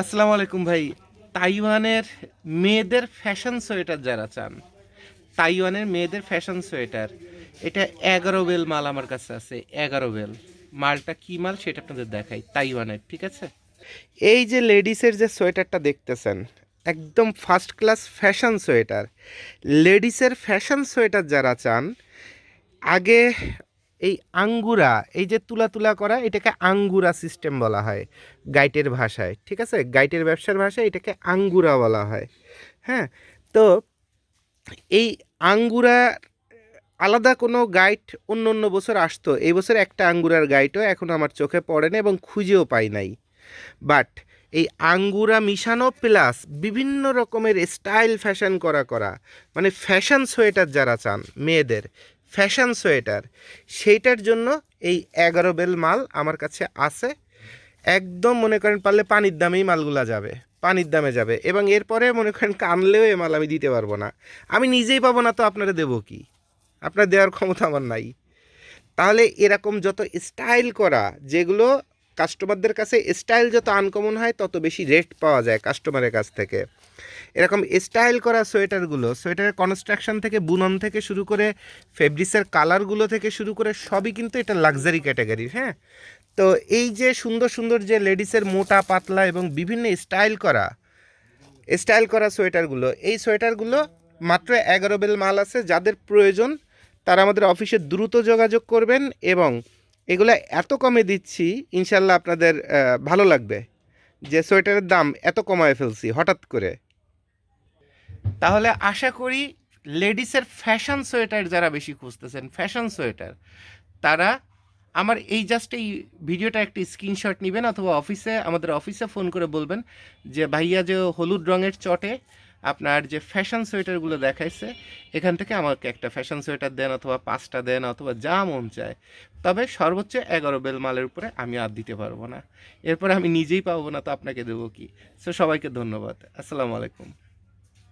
আসসালামু আলাইকুম ভাই। তাইওয়ানের মেয়েদের ফ্যাশন সোয়েটার যারা চান, তাইওয়ানের মেয়েদের ফ্যাশন সোয়েটার, এটা এগারো বেল মাল আমার কাছে আছে, এগারো বেল। মালটা কি মাল সেটা আপনাদের দেখাই, তাইওয়ানের, ঠিক আছে? এই যে লেডিসের যে সোয়েটারটা দেখতেছেন, একদম ফার্স্ট ক্লাস ফ্যাশন সোয়েটার। লেডিসের ফ্যাশন সোয়েটার যারা চান, আগে এই আঙ্গুরা, এই যে তুলা তুলা করা, এটাকে আঙ্গুরা সিস্টেম বলা হয় গাইটের ভাষায়, ঠিক আছে? গাইটের ব্যবসার ভাষায় এটাকে আঙ্গুরা বলা হয় হ্যাঁ? তো এই আঙ্গুরা, আলাদা কোনো গাইড অন্য অন্য বছর আসতো। এই বছর একটা আঙ্গুরার গাইডও এখন আমার চোখে পড়ে না এবং খুঁজেও পাই নাই। বাট এই আঙ্গুরা মিশানো প্লাস বিভিন্ন রকমের স্টাইল ফ্যাশন করা করা মানে ফ্যাশন সোয়েটার যারা চান, মেয়েদের ফ্যাশন সোয়েটার। সেইটার জন্য এই এগারো বেল মাল আমার কাছে আছে। একদম মনে করেন পারলে পানির দামেই মালগুলা যাবে, পানির দামে যাবে। এবং এরপরে মনে করেন কানলেও এ মাল আমি দিতে পারব না। আমি নিজেই পাবো না তো আপনারা দেবো কি? আপনার দেওয়ার ক্ষমতা আমার নাই। তাহলে এরকম যত স্টাইল করা, যেগুলো কাস্টমারদের কাছে স্টাইল যত আনকমন হয়, তত বেশি রেট পাওয়া যায় কাস্টমারের কাছ থেকে। এরকম স্টাইল করা সোয়েটারগুলো, সোয়েটারের কনস্ট্রাকশন থেকে বুনন থেকে শুরু করে ফেব্রিক্সের কালারগুলো থেকে শুরু করে সবই কিন্তু এটা লাক্সারি ক্যাটাগরির হ্যাঁ? তো এই যে সুন্দর সুন্দর যে লেডিসের মোটা, পাতলা এবং বিভিন্ন স্টাইল করা স্টাইল করা সোয়েটারগুলো, এই সোয়েটারগুলো মাত্র এগারো বেল মাল আছে, যাদের প্রয়োজন তারা আমাদের অফিসে দ্রুত যোগাযোগ করবেন এবং এগুলো এত কমে দিচ্ছি, ইনশাল্লাহ আপনাদের ভালো লাগবে যে সোয়েটারের দাম এত কমায় ফেলছি হঠাৎ করে। তাহলে আশা করি লেডিসের ফ্যাশন সোয়েটার যারা বেশি খুঁজতেছেন, ফ্যাশন সোয়েটার, তারা আমার এই জাস্ট এই ভিডিওটা একটা স্ক্রিনশট নেবেন অথবা অফিসে আমাদের অফিসে ফোন করে বলবেন যে, ভাইয়া যে হলুদ রঙের চটে আপনার যে ফ্যাশন সোয়েটারগুলো দেখাইছে, এখান থেকে আমাকে একটা ফ্যাশন সোয়েটার দেন অথবা পাঁচটা দেন অথবা যা মন চায়। তবে সর্বোচ্চ এগারো বেল মালের উপরে আমি আর দিতে পারব না। এরপরে আমি নিজেই পাবো না, তো আপনাকে দেবো কি? সো সবাইকে ধন্যবাদ। আসসালামু আলাইকুম।